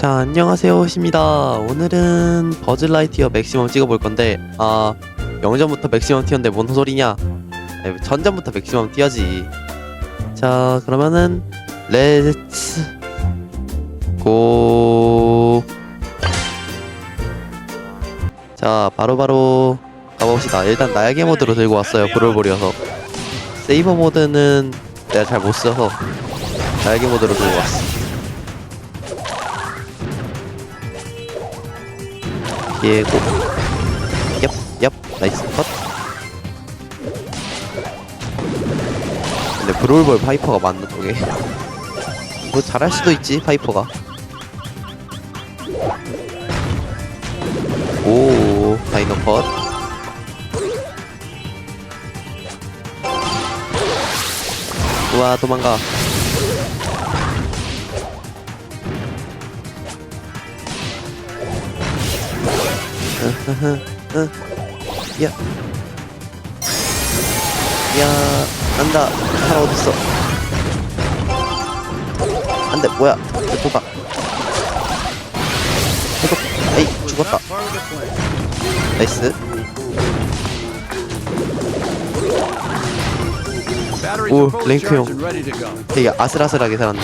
자 안녕하세요 호시입니다 오늘은 버즈라이티어 맥시멈 찍어볼 건데 아 영전부터 맥시멈 티어인데 뭔 소리냐 아니, 전전부터 맥시멈 티어지 자 그러면은 렛츠 고 자, 바로바로 가봅시다. 일단 날개 모드로 들고 왔어요. 브롤볼이어서. 세이버 모드는 내가 잘 못 써서 날개 모드로 들고 왔어. 예고. 얍, 얍, 나이스 컷. 근데 브롤볼 파이퍼가 맞는 쪽에. 뭐 잘할 수도 있지, 파이퍼가. 오, 다이너 컷. 우와, 도망가. 으흐흐, 야. 야, 안다. 하나 어딨어? 안 돼, 뭐야. 도가. 해독. 에이, 죽었다. 나이스. 오, 오, 랭크 형. 되게 아슬아슬하게 살았네.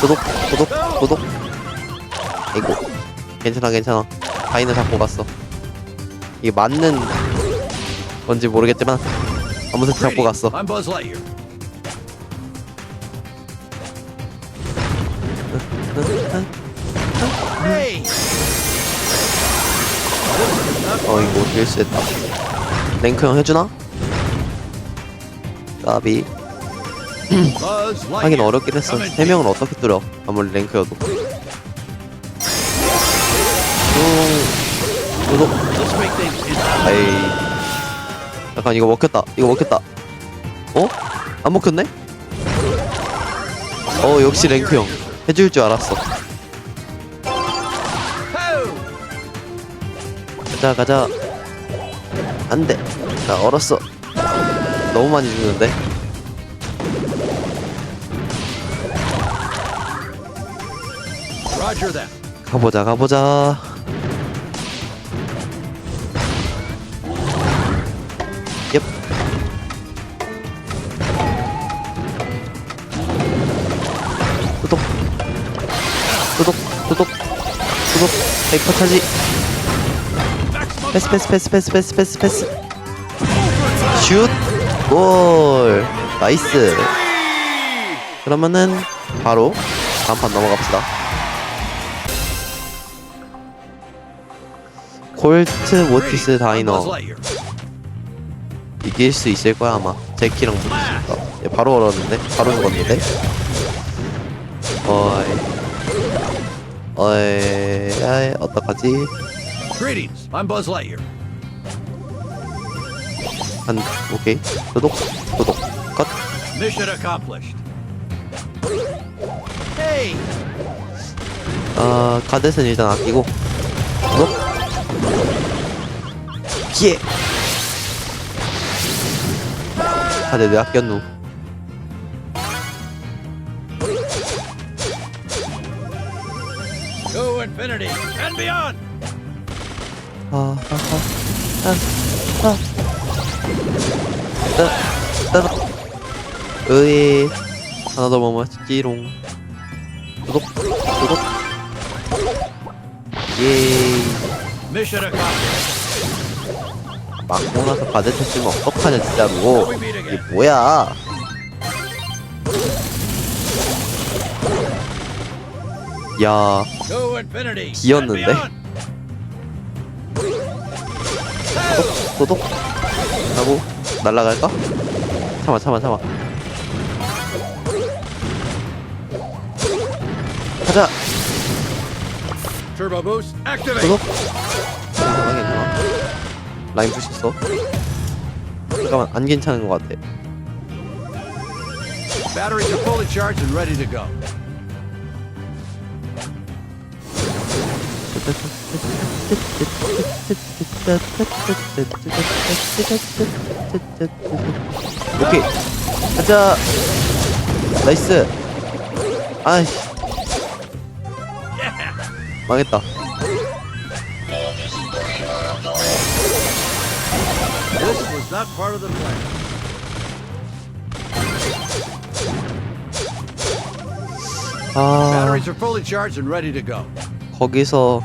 도독, 도독, 도독. 아이고. 괜찮아, 괜찮아. 다이너 잡고 갔어. 이게 맞는 건지 모르겠지만 아무튼 잡고 갔어. 어, 이거 실수했다. 랭크 형 해주나? 까비. 하긴. 어렵긴 했어. 세 명은 어떻게 뚫어? 아무리 랭크여도. 뚱. 도독. 에이. 잠깐 이거 먹혔다. 이거 먹혔다. 어? 안 먹혔네? 어 역시 랭크 형. 해줄 줄 알았어. 가자 가자. 안 돼. 나 얼었어. 너무 많이 that. 가보자 가보자. 구독. 구독. 구독. 구독. 하이퍼 차지. 패스 패스 패스 패스 패스 패스 패스. 슛. 골. 나이스. 그러면은 바로 다음 판 넘어갑시다. 콜트 모티스 다이너. 이길 수 있을 거야 아마 제키랑 붙으니까 얘 바로 얼었는데 바로 죽었는데 어이 어이 아이 어떡하지 Greetings. I'm Buzz Lightyear. 한 오케이 구독 구독 컷 Mission accomplished. Hey! 어, 가젯은 일단 아끼고 구독 피해 가젯 왜 아꼈누 and beyond! 아, 아, 아, 아, 아. 따, 따라. 으이. 하나 더 먹었지롱. 구독, 구독. 예이. Mission accomplished. 막고 나서 바드 tes으면 어떡하냐, 진짜로. 이게. 뭐야. 야, 귀엽는데? beyond! 구독? 하고, 날라갈까? 참아, 참아, 참아. 가자! 구독? 괜찮아 괜찮아 라인 푸시했어 잠깐만 안 괜찮은 것 같아 Batteries are fully charged and ready to go. 오케이 가자 나이스 아이씨 망했다 This was not part of the plan. 아 Batteries are fully charged and ready to go. 거기서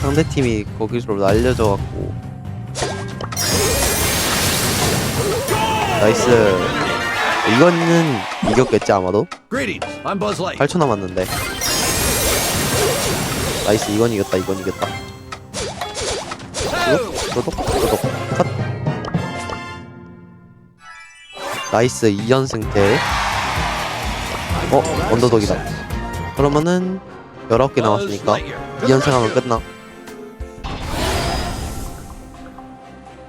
상대팀이 거기로 날려져 갖고. 나이스. 이거는 이겼겠지 아마도? Greetings. I'm Buzz Light. 8초 남았는데. 나이스. 이건 이겼다. 이건 이겼다! 도독 도독 컷. 나이스. 2연승 때 어? 언더독이다. 그러면은 19개 남았으니까. 2 연승 하면 끝나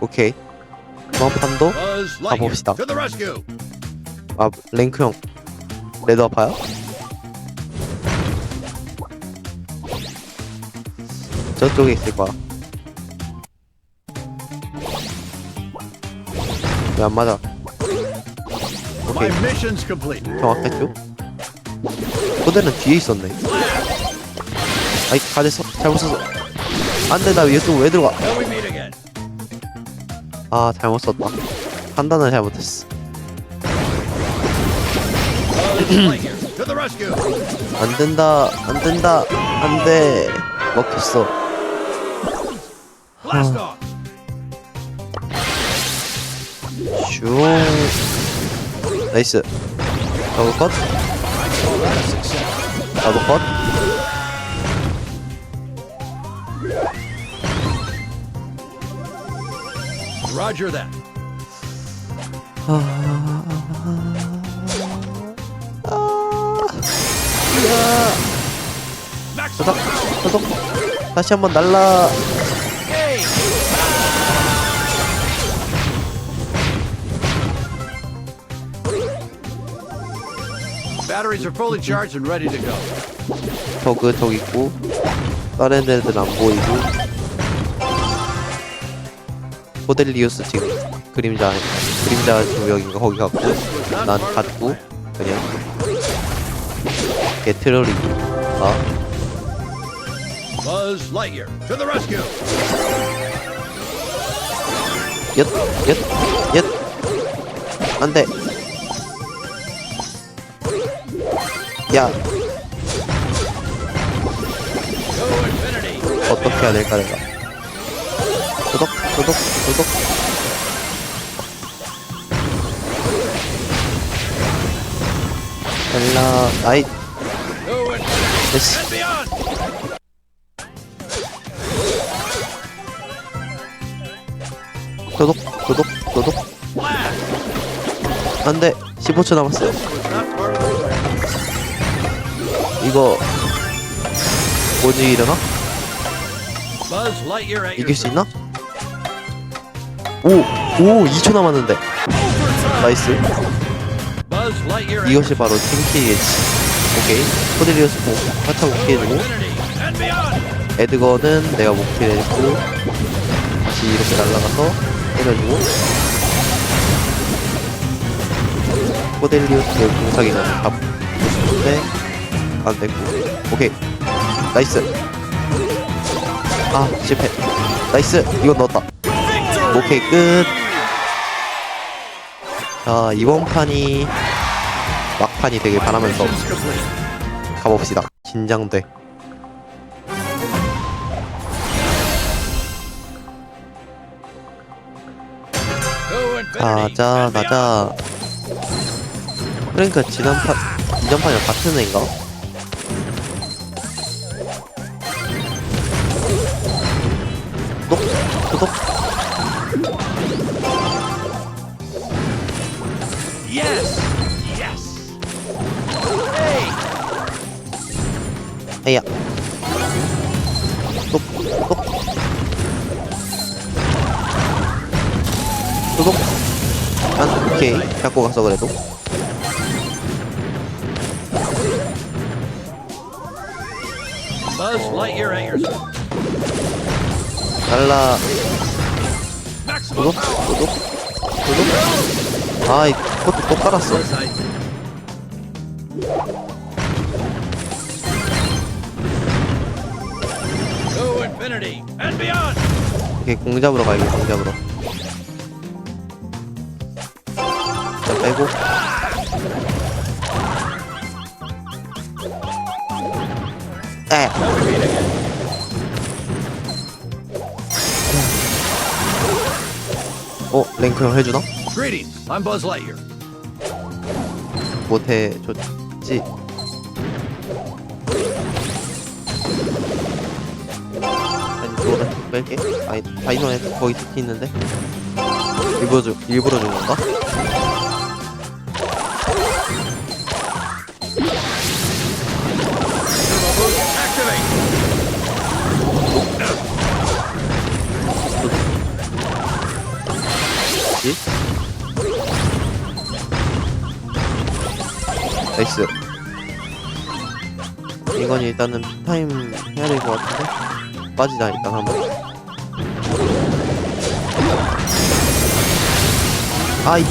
오케이 이번 판도 가봅시다. 아 랭크 형 레드 아파요? 저쪽에 있을 거야 왜 안 맞아 오케이. 정확했죠? 소대는 뒤에 있었네 아이 가졌어. 잘못 썼어 안돼 나 또왜 들어가? Till we meet again. 아 잘못 썼다. 판단을 잘못했어. 안 된다 안 된다 안돼. 먹혔어. Off. 슝 나이스. 저거 컷? 나도 컷 Roger that. 도덕 도덕 다시 한번 날라 Batteries are fully charged and ready to go. 저그 저기 있고 다른 애들 안 보이고 호델리우스 지금 그림자 그림자 조명인가 거기 갔고 난 갔고 그냥 게트러리고 아 Buzz Lightyear to the rescue. 얏, 얏, 얏. 안 돼. 야. 어떻게 해야 될까, 내가. 도덕, 도덕, 도덕. 엘라, 나이, 됐어. 도덕, 도덕, 도덕. Blast. 안 돼. 15초 남았어요. 이거, 뭐지, 일어나? 이길 수 있나? 오, 오, 2초 남았는데. 나이스. 이것이 바로 팀킬이겠지. 오케이. 코델리우스 공 화차 복귀해주고. 에드거는 내가 복귀해주고 다시 이렇게 날아가서 때려주고. 코델리우스 공사기는 잡고 싶은데 안되고. 오케이. 나이스. 아 실패. 나이스. 이건 넣었다 오케이 끝 자, 이번 판이 막판이 되길 바라면서. 가봅시다. 긴장돼. 가자. 가자. 그러니까 지난 판, 이전 판이랑 같은 애인가? 구독, 구독. 에야. 구독, 구독. 구독. 안, 오케이. 잡고 갔어, 그래도. 구독, power. 구독, 구독. 아이, 그것도 또 깔았어. Infinity and beyond. 오케이 공 잡으러 가야겠 공 잡으러 자 빼고 에 어? 랭크 형 해주나? Greetings. I'm Buzz Lightyear. 못해 줬지 뺄게. 아니 다이너에 거기 특히 있는데? 일부러 주, 일부러 준 건가? 나이스. 이건 일단은 타임 해야 될 것 같은데? 빠지자 일단 한번 아이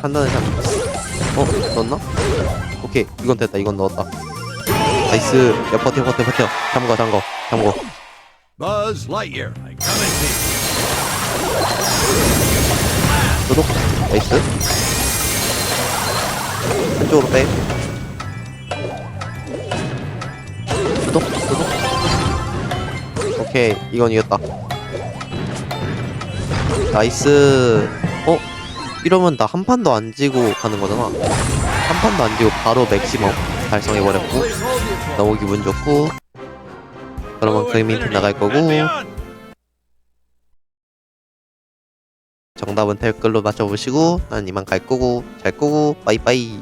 판단을 잘못했어 어? 넣었나? 오케이 이건 됐다 이건 넣었다 나이스 야 버텨 버텨 버텨 잠궈 잠궈 잠궈 Buzz Lightyear. I come in peace. 구독 나이스 한쪽으로 빼 오케이 이건 이겼다 나이스 어? 이러면 나 한 판도 안 지고 가는 거잖아 한 판도 안 지고 바로 맥시멈 달성해버렸고. 너무 기분 좋고 그러면 그 infinity 나갈 거고. 정답은 댓글로 맞춰보시고 난 이만 갈 거고 잘 거고 빠이빠이